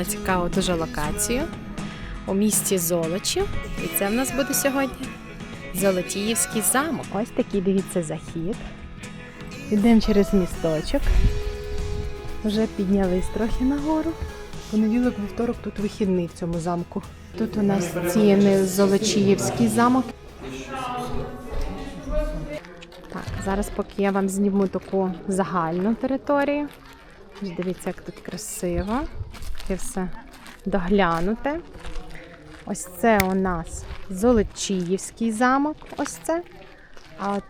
на цікаву дуже локацію у місті Золочів. І це в нас буде сьогодні Золотіївський замок. Ось такий, дивіться, захід. Йдемо через місточок. Вже піднялись трохи нагору. Понеділок, вівторок тут вихідний в цьому замку. Тут у нас ціни Золочіївський замок. Так, зараз поки я вам зніму таку загальну територію. Дивіться, як тут красиво. Таке все доглянуте. Ось це у нас Золочіївський замок. Ось це. А от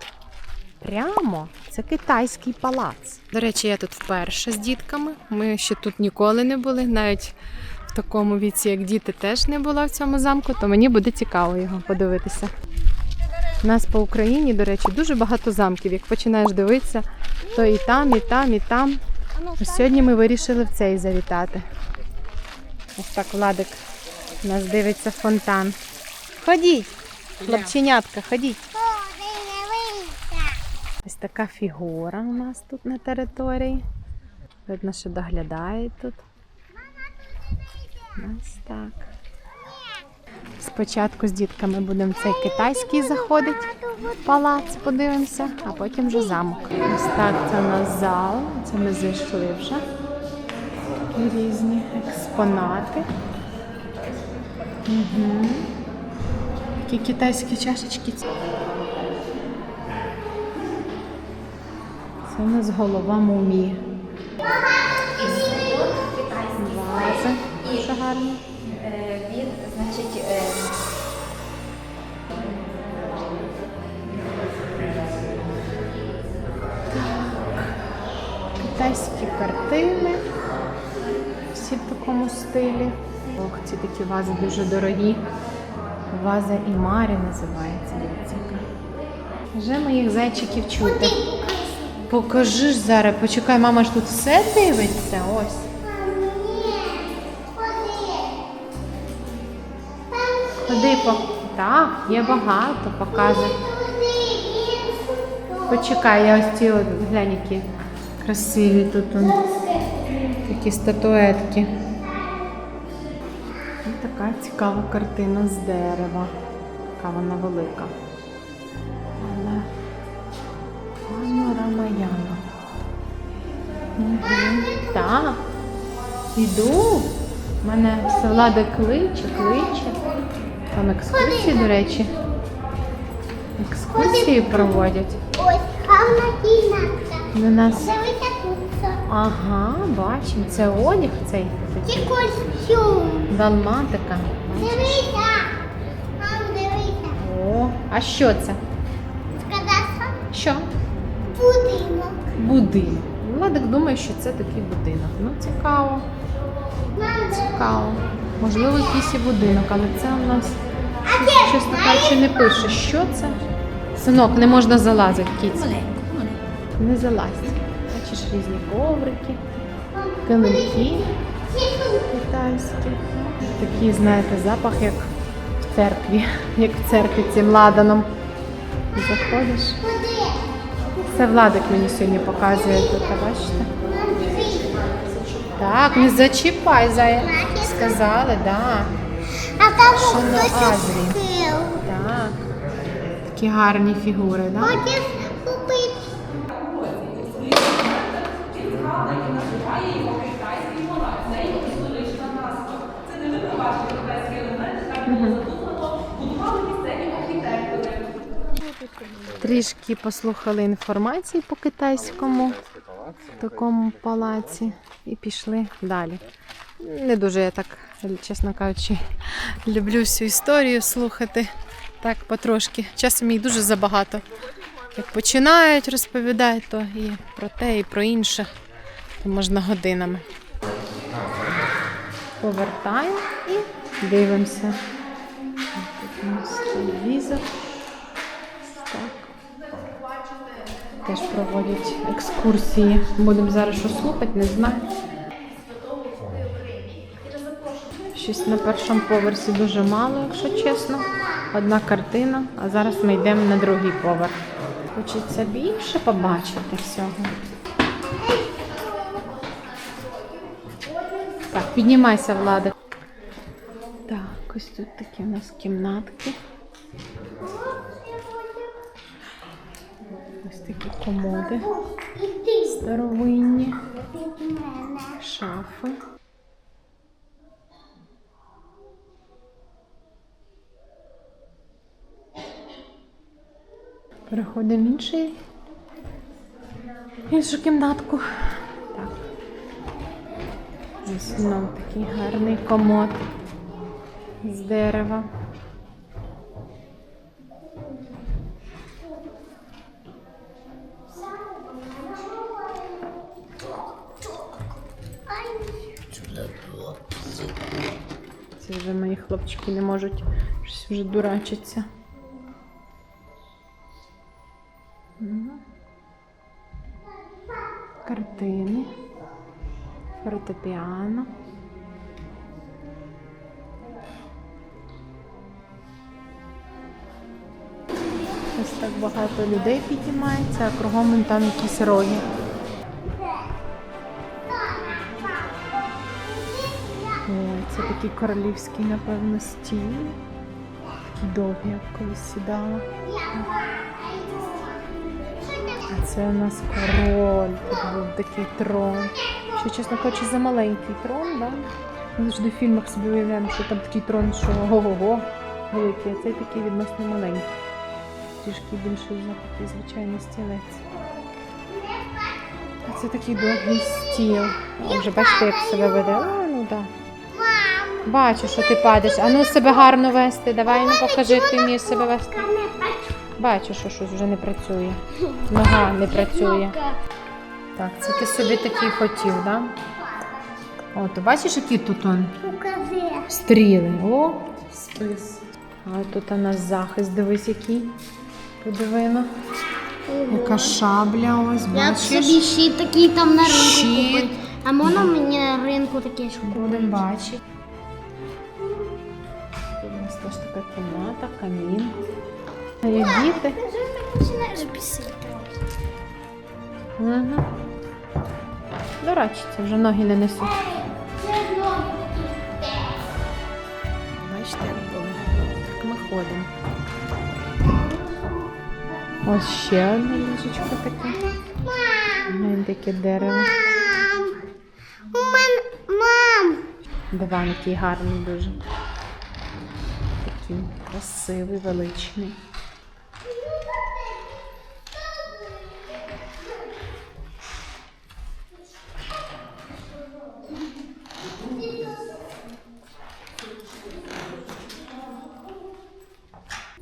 прямо це китайський палац. До речі, я тут вперше з дітками. Ми ще тут ніколи не були, навіть в такому віці, як діти, теж не була в цьому замку, то мені буде цікаво його подивитися. У нас по Україні, до речі, дуже багато замків. Як починаєш дивитися, то і там, і там, і там. Ось Сьогодні ми вирішили в цей завітати. Ось так Владик у нас дивиться фонтан. Ходіть, хлопченятка, ходіть. Ось така фігура у нас тут на території. Видно, що доглядають тут. Ось так. Спочатку з дітками будемо цей китайський заходити, палац подивимося, а потім вже замок. Ось так це у нас зал. Це ми зайшли вже. Такі різні експонати. Угу. Такі китайські чашечки. Це у нас голова мумії. Вази. Дуже гарно. Е, Він, значить, Китайські картини. Стилі. Ох, ці такі вази дуже дорогі. Ваза і Марі називається. Дивіться. Вже моїх зайчиків чути. Покажи ж зараз, почекай, мама ж тут все дивиться. Ось. Ходи по. Так, є багато, показує. Почекай, я ось ці глянь, які красиві тут такі статуетки. Така цікава картина з дерева. Така вона велика. Але Пану Рамаяна. Угу. Так. Іду. Мене все влада кличе, кличе. Там екскурсії, до речі. Екскурсії проводять. ось гарна кімнатка. До нас. Ага, бачимо. Це одяг цей. Це костюм. Далматика. Дивися. Мам, дивися. О, а що це? Сказав, Що? будинок. Будинок. Владик думає, що це такий будинок. Ну, цікаво, Мам, цікаво. Можливо, якийсь і будинок, але це у нас а де? чесно кажучи, не пише. Що це? Синок, не можна залазити, кіць. Не залазь. Бачиш різні коврики, килимки китайські. Такий, знаєте, запах, як в церкві, як в церкві цим ладаном. Заходиш. Це Владик мені сьогодні показує тут, бачите? Так, не зачіпай, зая. Сказали, да. А там Що на відкрив. Так. Такі гарні фігури, да? Трішки послухали інформації по китайському такому палаці і пішли далі. Не дуже я так, чесно кажучи, люблю всю історію слухати так потрошки. Часом їх дуже забагато. Як починають розповідати, то і про те, і про інше. То можна годинами. Повертаємо і дивимося. Тут у нас телевізор. Теж проводять екскурсії. Будемо зараз що слухати, не знаю. Щось на першому поверсі дуже мало, якщо чесно. Одна картина, а зараз ми йдемо на другий поверх. Хочеться більше побачити всього. Так, піднімайся, Влада. Так, ось тут такі у нас кімнатки. Ось такі комоди старовинні, шафи. Переходимо в. Іншу кімнатку. Ось знов такий гарний комод з дерева. Це вже мої хлопчики не можуть щось вже дурачиться. Картини, фортепіано. Ось так багато людей підіймається, а кругом там якісь роги. О, це такий королівський, напевно, стіл. Такий довгий, як колись сідала. А це у нас король. Тут був такий трон. Що, чесно кажучи, за маленький трон, да? Ми завжди в фільмах собі уявляємо, що там такий трон, що ого-го, великий, а цей такий відносно маленький. Трішки більший за такий звичайний стілець. Це такий довгий стіл. А вже бачите, як себе веде. А, ну. Да. Бачу, що ти падаєш. А ну себе гарно вести. Давай ну покажи, ти вмієш себе вести. Бачу, що щось вже не працює. Нога не працює. Так, це ти собі такий хотів, так? Да? О, ти бачиш, які тут он стріли. О, спис. А тут у нас захист, дивись, який. Подивина. Яка шабля, ось Я бачиш. собі щит такий там на ринку Щит. купив. А можна мені на ринку таке ж купити? Будемо бачити. Тут у нас теж така кімната, камін. Є діти. Починаєш бісити. Угу. Дурачиться, вже ноги не несуть. Бачите, як було. Так ми ходимо. Ось ще одне ліжечко таке. Глянь, таке дерево. Мам, у мене, мам. Диван який гарний дуже. Такий красивий, величний.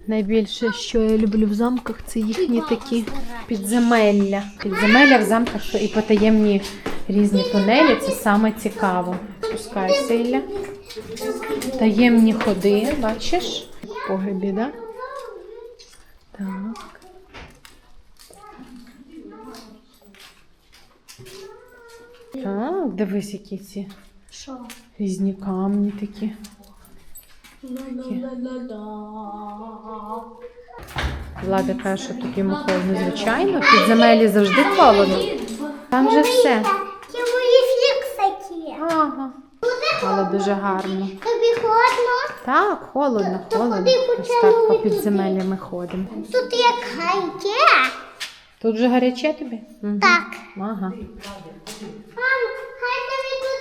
Найбільше, що я люблю в замках, це їхні такі підземелля. Підземелля в замках і потаємні різні тунелі це саме цікаво. Спускайся, Ілля. Таємні ходи, бачиш? В Погребі, да? Так. Так, дивись, які ці різні камні такі. Влада каже, що тут йому холодно, звичайно. В підземелі завжди холодно. Там же все. Ага. Але дуже гарно. Тобі холодно? Так, холодно, холодно. Ось так по підземеллі ми ходимо. Тут як гайке. Тут же гаряче тобі? Так. Ага. Мам, хай тобі тут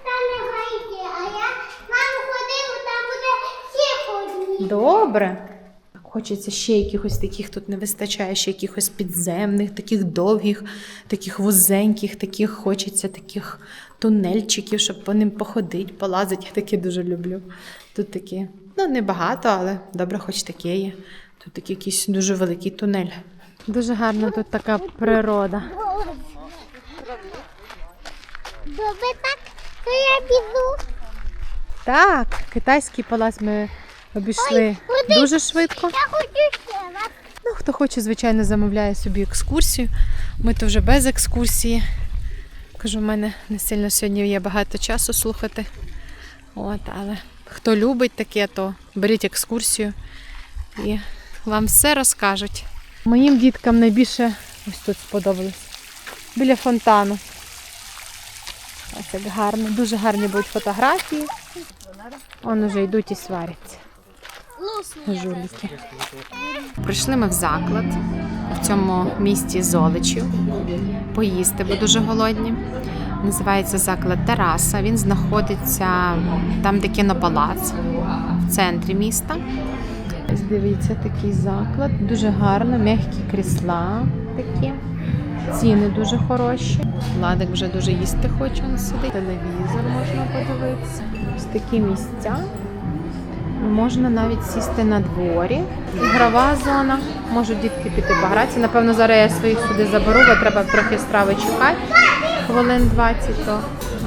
стане гайке, а я мам ходив, там буде всі ходні. Добре. Хочеться ще якихось таких тут не вистачає, ще якихось підземних, таких довгих, таких вузеньких, таких хочеться таких тунельчиків, щоб по ним походити, полазити. Я таке дуже люблю. Тут такі, ну небагато, але добре, хоч таке є. Тут такий якийсь дуже великий тунель. Дуже гарна тут така природа. Добре так, то я біду. Так, китайський палац ми обійшли дуже швидко. Я хочу ще раз. Ну, хто хоче, звичайно, замовляє собі екскурсію. Ми то вже без екскурсії. Кажу, в мене не сильно сьогодні є багато часу слухати. От, але хто любить таке, то беріть екскурсію і вам все розкажуть. Моїм діткам найбільше ось тут сподобалось. Біля фонтану. Ось як гарно, дуже гарні будуть фотографії. Он уже йдуть і сваряться. Жуліки. Прийшли ми в заклад в цьому місті Золочів. Поїсти, бо дуже голодні. Називається заклад Тараса. Він знаходиться там, де кінопалац, в центрі міста. Ось дивіться, такий заклад. Дуже гарно, м'які крісла такі. Ціни дуже хороші. Владик вже дуже їсти хоче, він сидить. Телевізор можна подивитися. Ось такі місця. Можна навіть сісти на дворі. Ігрова зона. Можуть дітки піти погратися. Напевно, зараз я своїх сюди заберу, бо треба трохи страви чекати. Хвилин 20, то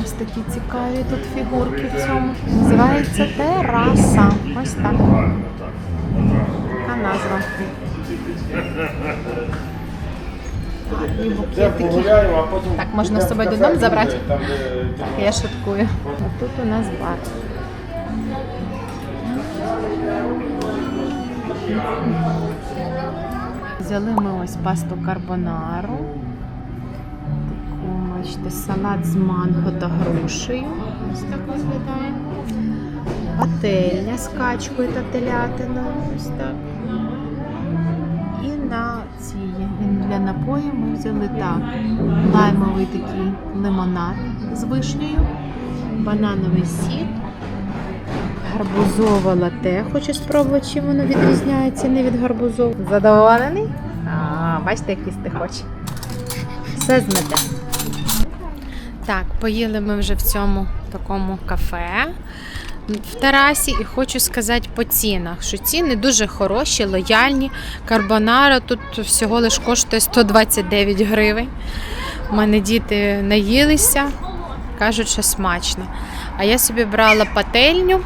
ось такі цікаві тут фігурки в цьому. Називається тераса. Ось так. Така назва. І букетики. Так, можна з собою додому забрати? Так, я шуткую. А тут у нас бар. Взяли ми ось пасту карбонару. Таку, бачите, салат з манго та грушею. Ось так виглядає. Пательня з качкою та телятиною. Ось так. І на ці для напою ми взяли так. Лаймовий такий лимонад з вишнею, банановий сік, гарбузове лате. Хочу спробувати, чим воно відрізняється не від гарбузового. Задоволений? А, бачите, як їсти хоче. Все змете. Так, поїли ми вже в цьому такому кафе в терасі, і хочу сказати по цінах, що ціни дуже хороші, лояльні. Карбонара тут всього лиш коштує 129 гривень. У мене діти наїлися, кажуть, що смачно. А я собі брала пательню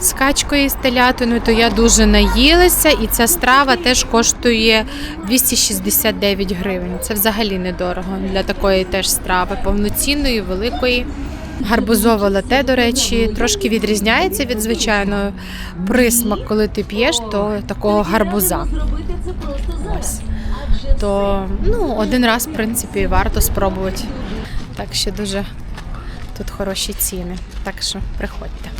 з качкою з телятиною, то я дуже наїлася, і ця страва теж коштує 269 гривень. Це взагалі недорого для такої теж страви, повноцінної, великої. Гарбузове лате, до речі, трошки відрізняється від звичайного присмак, коли ти п'єш, то такого гарбуза. Ось. То ну, один раз, в принципі, варто спробувати. Так що дуже тут хороші ціни. Так що приходьте.